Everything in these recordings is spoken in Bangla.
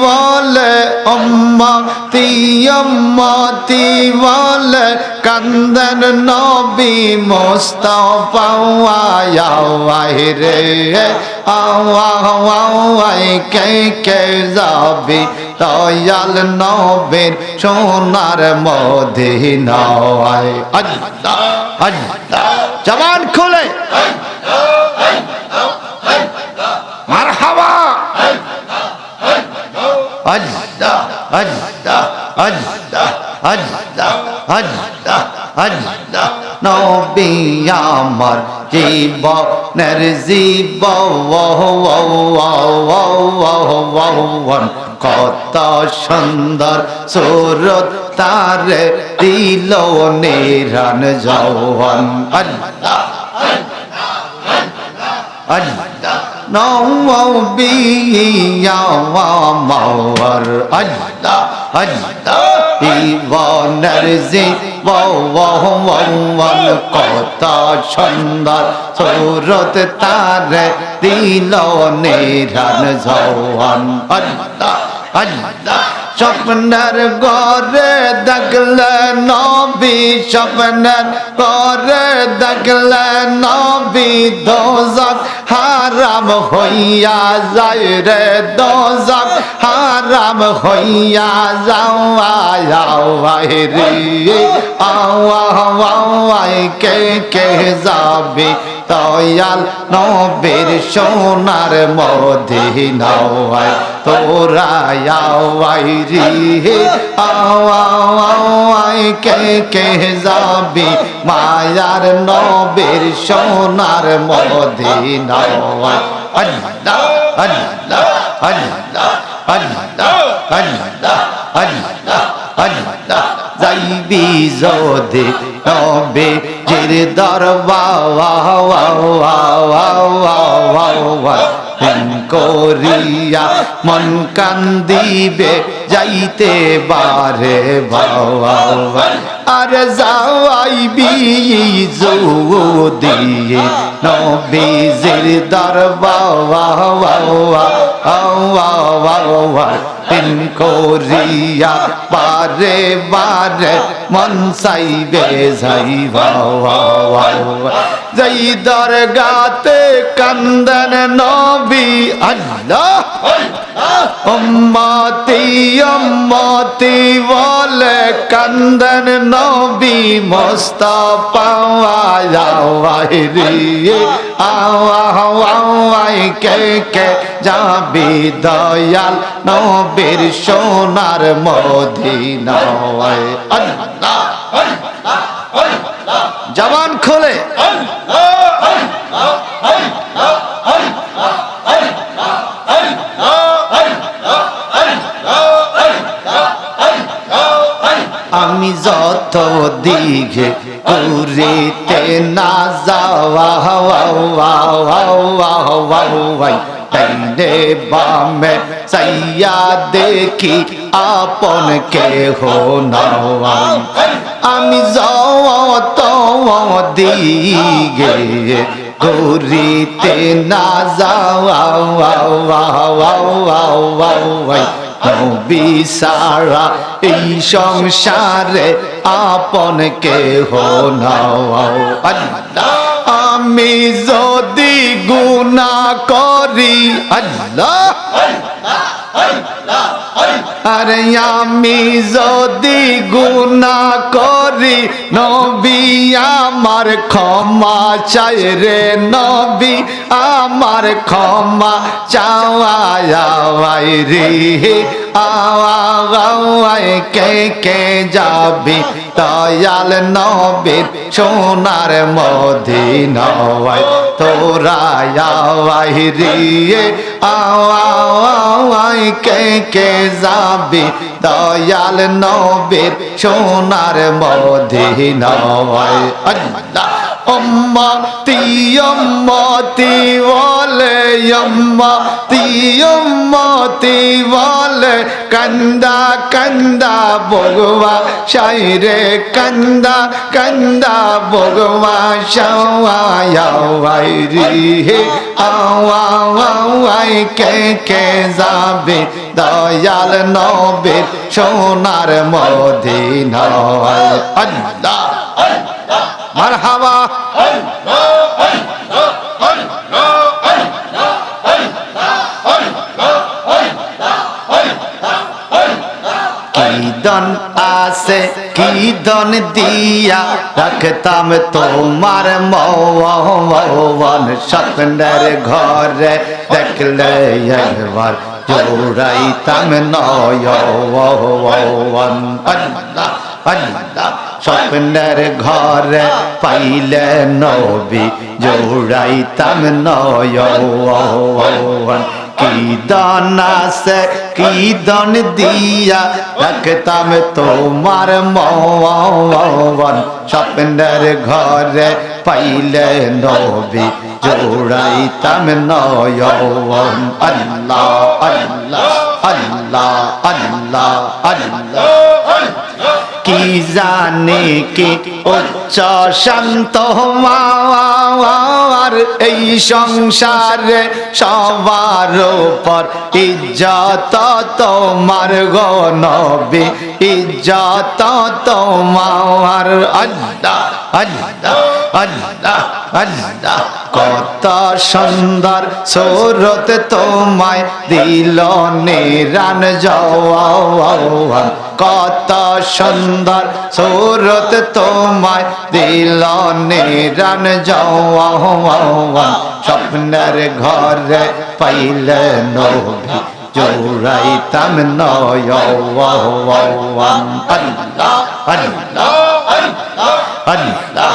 বলে উম্মতি উম্মতি বলে কান্দন নবী মুস্তাফা আয় রে আওয়াই কে কে যাবি দয়াল নবীর সোনার মদিনায় আল্লাহ আল্লাহ জবান খুলে মারহাবা আল্লাহ আল্লাহ আল্লাহ আল্লাহ আল্লাহ আল্লাহ নবী আমার জীবনের জীবন কত সুন্দর সুরত তার দিল নিরান জওয়ান। আল্লাহ আল্লাহ নবিয়া মাওয়ার আল্লাহ আল্লাহ জীবনের জীবন কত সুন্দর সৌরত তার দিল নিরান জওয়ান আল্লাহ আল্লাহ স্বপ্নের গরে দেখলে নবী, স্বপ্নের গরে দেখলে নবী, দোজক হারাম হইয়া যায় রে, দোজক হারাম হইয়া যাওয়াই রে আওয়াই কে কে যাবে? দয়াল নবীর সোনার মদিনায় তোরা আওয়াই রে আওয়াই কে কে যাবি? মায়ার নবীর সোনার মদিনায় আল্লাহ আল্লাহ আল্লাহ আল্লাহ আল্লাহ আল্লাহ আল্লাহ। যাইবি যদি নবে জির দরবার করিয়া মন কান্দিবে যাইতে বারে বাবা আর যাওয়াইবি দিয়ে নবীজির দরবার তিন করিয়া, বারে বারে, মন চাইবে যাইবা যাই দরগাতে কান্দন নবী আল্লাহ, উম্মতি উম্মতি বলে কান্দন নবী মুস্তাফা আওয়াই রে। আওয়াই কে কে যাবি দয়াল নবীর সোনার জবান খোলে আমি যত দিঘে ঘুরিতে না যাওয়াই তাইলে বামে সাইয়া দেখি আপন কে হো আমি যত দিগে ঘুরিতে না যাওয়াই নবী এই সংসারে আপন কে হো নাও। আমি যদি গুণা করি আল্লাহ। আরে আমি যদি গুনা করি, নবী আমার ক্ষমা চাই রে নবী। আমার ক্ষমা চাওয়াই রে। আওয়াই কে কে যাবি? দয়াল নবীর সোনার মদিনায় তোরা আওয়াই রে আওয়াই কে কে যাবি? দয়াল নবীর সোনার মদিনায়। আল্লাহ। উম্মতি উম্মতি বলে উম্মতি উম্মতি বলে কন্দা কন্দা বগবা সাইরে কন্দা কন্দা বগবা শাওয়াই রি হে আওয়াই, কে কে যাবে? দয়াল নবীর সোনার মারহাবা। কি দন আছে, কি দন দিয়া রাখতাম তোমার মৌবন স্বপ্নের ঘরে দেখলে একবার জোড়াইতাম নয়ন। আল্লাহ। আল্লাহ স্বপ্নের ঘরে পাইলে নবী জোড়াইতাম নয়ন। কি দন আছে, কি দন দিয়া রাখতাম তোমার মন। স্বপ্নের ঘরে পাইলে নবী জোড়াইতাম নয়ন। আল্লাহ আল্লাহ আল্লাহ আল্লাহ আল্লাহ। জানে কি উচ্চ শান্ত মাওয়ার এই সংসারে সবার উপর ইজ্জত তোমার গনবে ইজ্জত তোমার আল্লাহ আল্লাহ। আল্লাহ আল্লাহ, কত সুন্দর সুরত তোমায় দিল নিরান জওয়ান কত সুন্দর সুরত তোমায় দিল নিরান জওয়ান স্বপ্নের ঘরে পাইলে নবী, জোড়াইতাম নয়ন আল্লাহ আল্লাহ আল্লাহ আল্লাহ।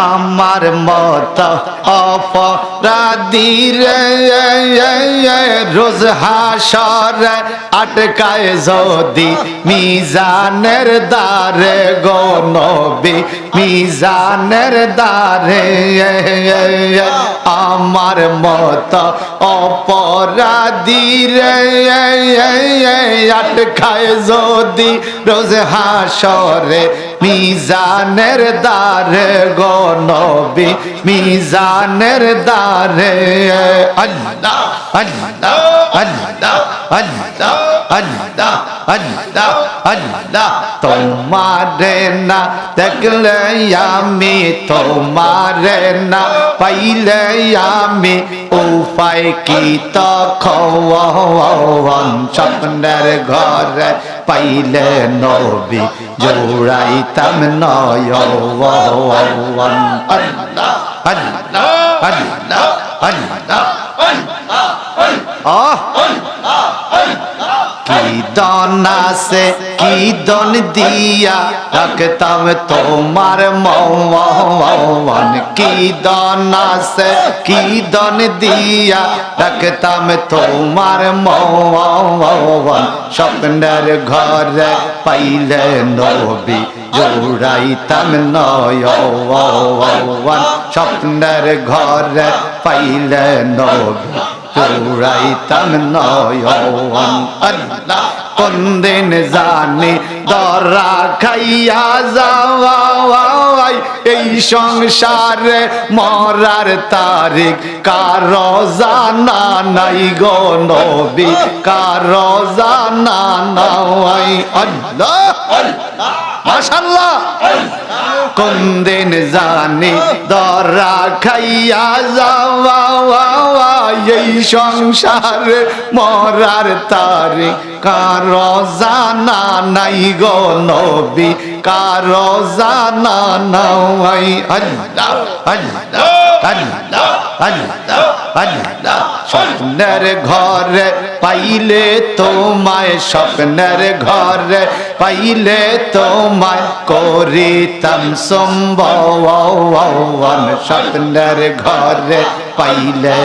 আমার মত অপরাধীর রোজ হাসর আটকায় যদি মিজানের দ্বারে গনবি মিজানের দ্বারে আমার মত অপরাধীর আটকায় যদি রোজ হাসরে মিজানের দ্বারে গনবি মিজানের দ্বারে। আল্লাহ আল্লাহ আল্লাহ আল্লাহ আল্লাহ আল্লাহ আল্লাহ। তোমারে না দেখলে আমি, তোমারে না পাইলে আমি উপায় কি? তখন স্বপ্নের ঘরে পাইলে নবী জোড়াইতাম নয় আল্লাহ আল্লাহ আল্লাহ আল্লাহ আহ কি দন আছে কি দন দিয়া রাখতাম তোমার মন কি দন আছে কি দন দিয়া রাখতাম তোমার মন স্বপ্নের ঘরে পাইলে নবী জোড়াইতাম নয়ন স্বপ্নের ঘরে পাইলে নবী জোড়াইতাম নয়ন। আল্লাহ কোন দিন জানি দরা খাইয়া যাওয়াই এই সংসারে মরার তারিখ, কার জানা নাই গো নবী? কার জানা নাই? আল্লাহ! কোন দিন জানি, দরা খাইয়া যাওয়া এই সংসারে মরার তারে কারও জানা নাই গো নবী, কারও জানা নাই। আল্লাহ আল্লাহ আল্লাহ আল্লাহ আল্লাহ। স্বপ্নের ঘরে পাইলে তোমায়, স্বপ্নের ঘরে পাইলে তোমায় করিতাম সম্ভব। স্বপ্নের ঘরে পাইলে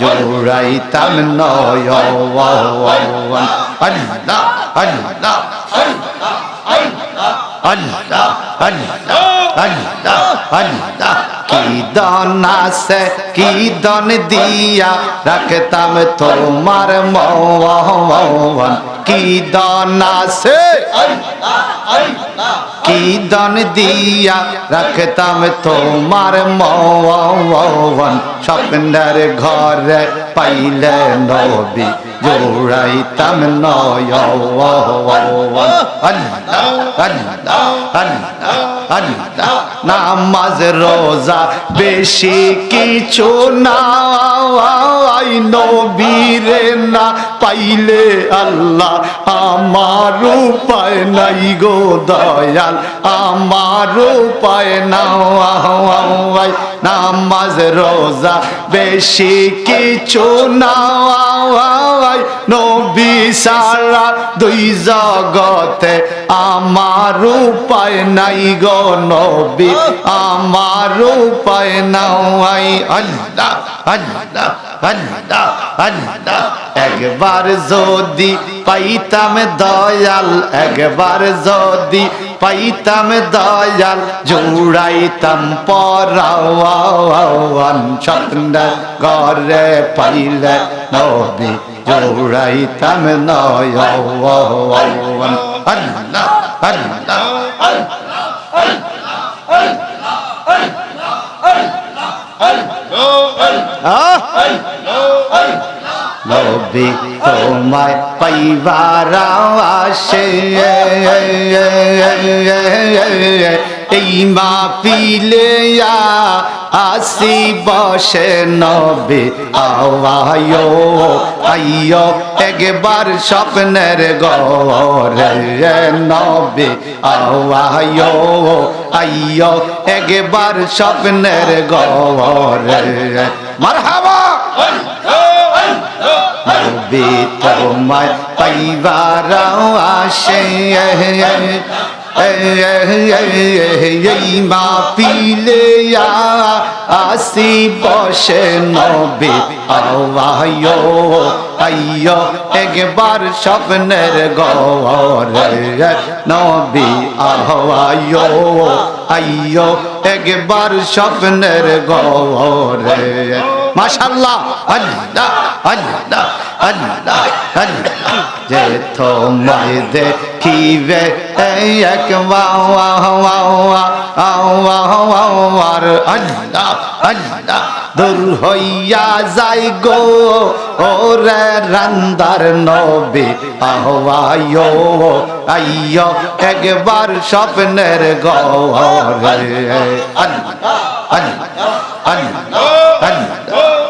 জোড়াইতাম আল্লাহ আল্লাহ আল্লাহ আল্লাহ আল্লাহ কি দন আছে, কি দন দিয়া, রাখতাম তোমার মন কি দন দিয়া রাখতাম তোমার মন স্বপ্নের ঘরে পাইলে নবী জোড়াইতাম নামাজ, রোজা, বেশি কিছু নাই নবীরে না পাইলে আল্লাহ আমার উপায় নাই গো দয়াল। আমার উপায় নামাজ, রোজা, বেশি কিছু নবী সারা দুই জগতে আমার উপায় নাই গো নবী, আমার উপায় নাই আল্লাহ আল্লাহ আল্লাহ আল্লাহ। একবার যদি পাইতাম দয়াল, একবার যদি পাইতাম দয়াল, জুড়াইতাম পরাওয়ান স্বপ্নের ঘরে পাইলে নবী। জোড়াইতাম নয়ন আল্লাহ আল্লাহ নবী তোমায় পাইবার আসে এই মা পিলে আসি বসে নবী, আওয়ায়ো, আইয়ো, একবার স্বপ্নের গরে নবী, আওয়ায়ো, আইয়ো, একবার স্বপ্নের গরে মারহাবা। নবী তোমায় পাইবার আসে। মা পিলে আসি বসে নবী আওয়ায়ো আইয়ো একবার স্বপ্নের গরে নবী আওয়ায়ো আইয়ো একবার স্বপ্নের গরে মাশাল্লাহ আল্লাহ আল্লাহ আল্লাহ আল্লাহ যে তোমায় দেখিবে এই এক আর আল্লাহ আল্লাহ দূর হইয়া যাই গো ওরে রান্দার নবী আহ্বায়ো আইয়ো একবার স্বপ্নের গরে আল্লাহ আল্লাহ আল্লাহ আল্লাহ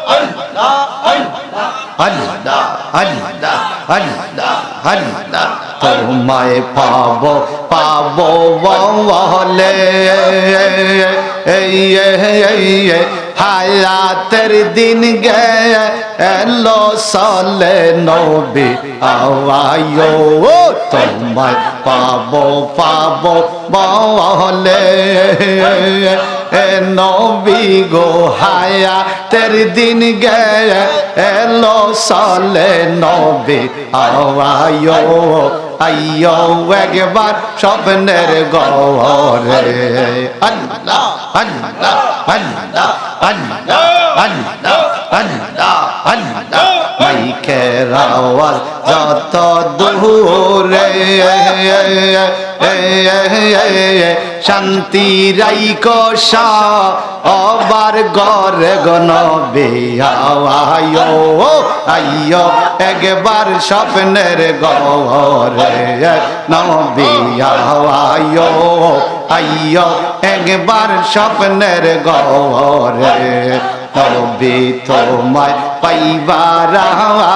তোমায় পাবো পাবো বলে হায়াতের দিন গে এলো সলে নবী আওয়ায়ো তোমায় পাবো পাবো বলে নবী গো হায়া, তের দিন গে এলো সলে নবী। আওয়ায়ো, আইয়ো, একবার স্বপ্নের গরে আল্লাহ আল্লাহ আল্লাহ। আল্লাহ আল্লাহ আল্লাহ মাইকের আওয়াজ যত দূরে। শান্তি রাইক অবার গরে গনবে। আওয়ায়ো আইয়ো একবার স্বপ্নের গরে নবী আওয়ায়ো আইয়ো একবার স্বপ্নের গরে নবী তোমায় পাইবার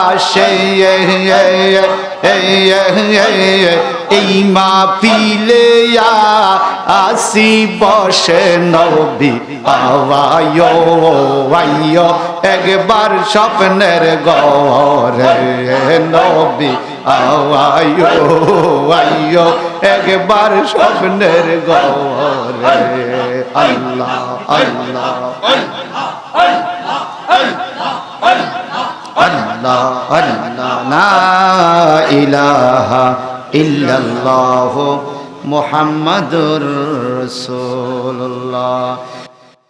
আসে এই মা পিলে আসি বসে নবী আওয়ায়ো আইয়ো একবার স্বপ্নের গরে নবী আইয়ো আইয়ো একবার স্বপ্নের গরে আল্লাহ আল্লাহ আল্লাহ আল্লাহ না ইলাহা ইল্লাল্লাহ মুহাম্মাদুর রাসূলুল্লাহ।